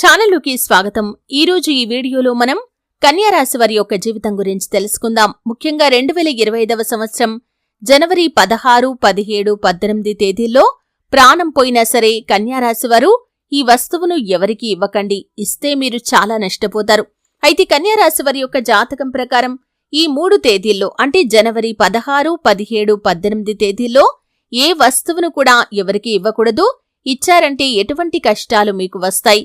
ఛానల్లోకి స్వాగతం. ఈ రోజు ఈ వీడియోలో మనం కన్యారాశి వారి యొక్క జీవితం గురించి తెలుసుకుందాం. ముఖ్యంగా రెండు వేల ఇరవై ఐదవ సంవత్సరం జనవరి పదహారు పదిహేడు పద్దెనిమిది తేదీల్లో ప్రాణం పోయినా సరే కన్యారాశి వారు ఈ వస్తువును ఎవరికి ఇవ్వకండి. ఇస్తే మీరు చాలా నష్టపోతారు. అయితే కన్యారాశి వారి యొక్క జాతకం ప్రకారం ఈ మూడు తేదీల్లో అంటే జనవరి పదహారు పదిహేడు పద్దెనిమిది తేదీల్లో ఏ వస్తువును కూడా ఎవరికి ఇవ్వకూడదు. ఇచ్చారంటే ఎటువంటి కష్టాలు మీకు వస్తాయి?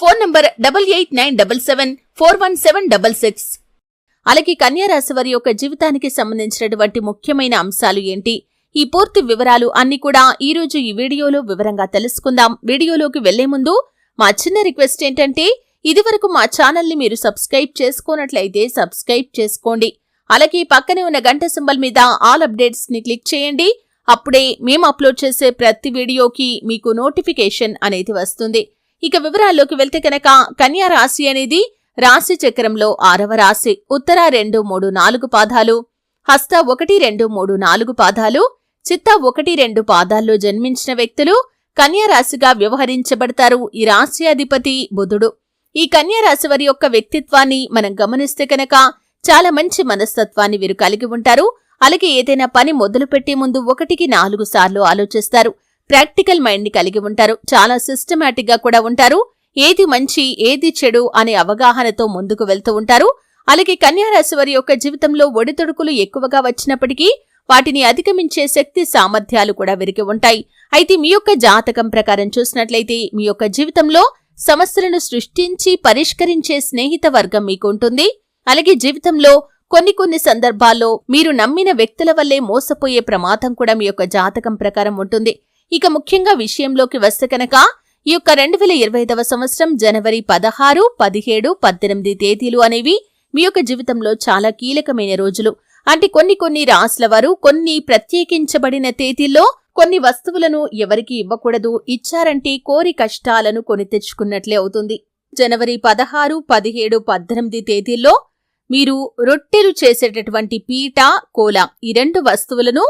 Phone number double eight nine double seven four one seven double six. అలాగే కన్యారాశి వారి యొక్క జీవితానికి సంబంధించినటువంటి ముఖ్యమైన అంశాలు ఏంటి? ఈ పూర్తి వివరాలు అన్ని కూడా ఈ రోజు ఈ వీడియోలో వివరంగా తెలుసుకుందాం. వీడియోలోకి వెళ్ళే ముందు మా చిన్న రిక్వెస్ట్ ఏంటంటే ఇదివరకు మా ఛానల్ని మీరు సబ్స్క్రైబ్ చేసుకోనట్లయితే సబ్స్క్రైబ్ చేసుకోండి. అలాగే పక్కనే ఉన్న గంట సింబల్ మీద ఆల్ అప్డేట్స్ని క్లిక్ చేయండి. అప్పుడే మేము అప్లోడ్ చేసే ప్రతి వీడియోకి మీకు నోటిఫికేషన్ అనేది వస్తుంది. ఇక వివరాల్లోకి వెళ్తే కనుక కన్యా రాశి అనేది రాశి చక్రంలో ఆరవ రాశి. ఉత్తర రెండు మూడు నాలుగు పాదాలు హస్త ఒకటి రెండు మూడు నాలుగు పాదాలు చిత్త ఒకటి రెండు పాదాల్లో జన్మించిన వ్యక్తులు కన్యా రాశిగా వ్యవహరించబడతారు. ఈ రాశి అధిపతి బుధుడు. ఈ కన్యా రాశి వారి యొక్క వ్యక్తిత్వాన్ని మనం గమనిస్తే కనుక చాలా మంచి మనస్తత్వాన్ని వీరు కలిగి ఉంటారు. అలాగే ఏదైనా పని మొదలుపెట్టే ముందు ఒకటికి నాలుగు సార్లు ఆలోచిస్తారు. ప్రాక్టికల్ మైండ్ని కలిగి ఉంటారు. చాలా సిస్టమాటిక్గా కూడా ఉంటారు. ఏది మంచి ఏది చెడు అనే అవగాహనతో ముందుకు వెళ్తూ ఉంటారు. అలాగే కన్యారాశి వారి యొక్క జీవితంలో ఒడితొడుకులు ఎక్కువగా వచ్చినప్పటికీ వాటిని అధిగమించే శక్తి సామర్థ్యాలు కూడా విరిగి ఉంటాయి. అయితే మీ యొక్క జాతకం ప్రకారం చూసినట్లయితే మీ యొక్క జీవితంలో సమస్యలను సృష్టించి పరిష్కరించే స్నేహిత వర్గం మీకు ఉంటుంది. అలాగే జీవితంలో కొన్ని కొన్ని సందర్భాల్లో మీరు నమ్మిన వ్యక్తుల వల్లే మోసపోయే ప్రమాదం కూడా మీ యొక్క జాతకం ప్రకారం ఉంటుంది. ఇక ముఖ్యంగా విషయంలోకి వస్తే కనుక ఈ యొక్క రెండు వేల ఇరవై ఐదవ సంవత్సరం జనవరి పదహారు పదిహేడు పద్దెనిమిది తేదీలు అనేవి మీ యొక్క జీవితంలో చాలా కీలకమైన రోజులు. అంటే కొన్ని కొన్ని రాసుల వారు కొన్ని ప్రత్యేకించబడిన తేదీల్లో కొన్ని వస్తువులను ఎవరికి ఇవ్వకూడదు ఇచ్చారంటే కోరి కష్టాలను కొని తెచ్చుకున్నట్లే అవుతుంది. జనవరి పదహారు పదిహేడు పద్దెనిమిది తేదీల్లో మీరు రొట్టెలు చేసేటటువంటి పీట కోల ఈ రెండు వస్తువులను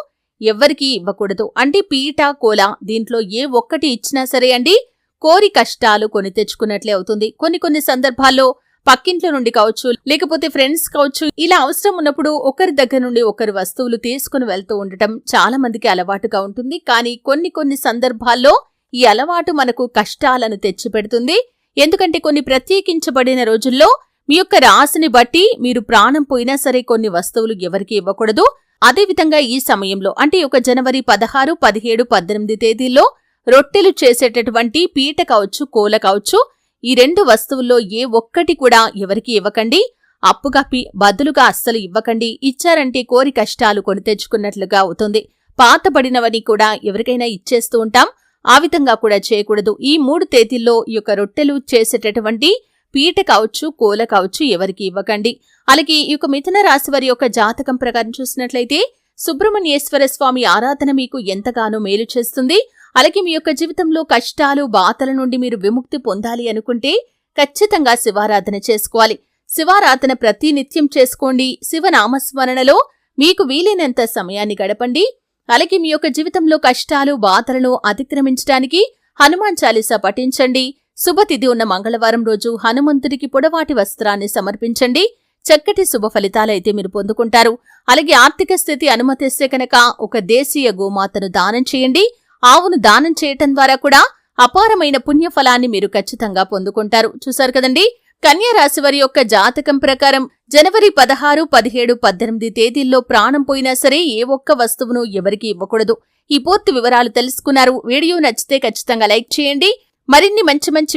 ఎవ్వరికీ ఇవ్వకూడదు. అంటే పీట కోల దీంట్లో ఏ ఒక్కటి ఇచ్చినా సరే అండి కోరి కష్టాలు కొని తెచ్చుకున్నట్లే అవుతుంది. కొన్ని కొన్ని సందర్భాల్లో పక్కింట్లో నుండి కావచ్చు లేకపోతే ఫ్రెండ్స్ కావచ్చు ఇలా అవసరం ఉన్నప్పుడు ఒకరి దగ్గర నుండి ఒకరి వస్తువులు తీసుకుని వెళ్తూ ఉండటం చాలా మందికి అలవాటుగా ఉంటుంది. కానీ కొన్ని కొన్ని సందర్భాల్లో ఈ అలవాటు మనకు కష్టాలను తెచ్చిపెడుతుంది. ఎందుకంటే కొన్ని ప్రత్యేకించబడిన రోజుల్లో మీ యొక్క రాశిని బట్టి మీరు ప్రాణం పోయినా సరే కొన్ని వస్తువులు ఎవరికి ఇవ్వకూడదు. అదేవిధంగా ఈ సమయంలో అంటే ఒక జనవరి పదహారు పదిహేడు పద్దెనిమిది తేదీల్లో రొట్టెలు చేసేటటువంటి పీట కావచ్చు కోల కావచ్చు ఈ రెండు వస్తువుల్లో ఏ ఒక్కటి కూడా ఎవరికి ఇవ్వకండి. అప్పుగా బదులుగా అస్సలు ఇవ్వకండి. ఇచ్చారంటే కోరి కష్టాలు కొని తెచ్చుకున్నట్లుగా అవుతుంది. పాతబడినవని కూడా ఎవరికైనా ఇచ్చేస్తూ ఉంటాం. ఆ విధంగా కూడా చేయకూడదు. ఈ మూడు తేదీల్లో ఈ యొక్క రొట్టెలు చేసేటటువంటి పీట కావచ్చు కోల కావచ్చు ఎవరికి ఇవ్వకండి. అలాగే ఈ యొక్క మిథున రాశి వారి యొక్క జాతకం ప్రకారం చూసినట్లయితే సుబ్రహ్మణ్యేశ్వర స్వామి ఆరాధన మీకు ఎంతగానో మేలు చేస్తుంది. అలాగే మీ యొక్క జీవితంలో కష్టాలు బాధల నుండి మీరు విముక్తి పొందాలి అనుకుంటే ఖచ్చితంగా శివారాధన చేసుకోవాలి. శివారాధన ప్రతి నిత్యం చేసుకోండి. శివనామస్మరణలో మీకు వీలైనంత సమయాన్ని గడపండి. అలాగే మీ యొక్క జీవితంలో కష్టాలు బాధలను అతిక్రమించడానికి హనుమాన్ చాలీసా పఠించండి. శుభతిథి ఉన్న మంగళవారం రోజు హనుమంతుడికి పొడవాటి వస్త్రాన్ని సమర్పించండి. చక్కటి శుభ ఫలితాలైతే మీరు పొందుకుంటారు. అలాగే ఆర్థిక స్థితి అనుమతిస్తే కనుక ఒక దేశీయ గోమాతను దానం చేయండి. ఆవును దానం చేయటం ద్వారా కూడా అపారమైన పుణ్యఫలాన్ని మీరు ఖచ్చితంగా పొందుకుంటారు. చూశారు కదండి? కన్యా రాశి వారి యొక్క జాతకం ప్రకారం జనవరి పదహారు పదిహేడు పద్దెనిమిది తేదీల్లో ప్రాణం పోయినా సరే ఏ ఒక్క వస్తువును ఎవరికి ఇవ్వకూడదు. ఈ పూర్తి వివరాలు తెలుసుకున్నారు. వీడియో నచ్చితే ఖచ్చితంగా లైక్ చేయండి. మరిన్ని మంచి మంచి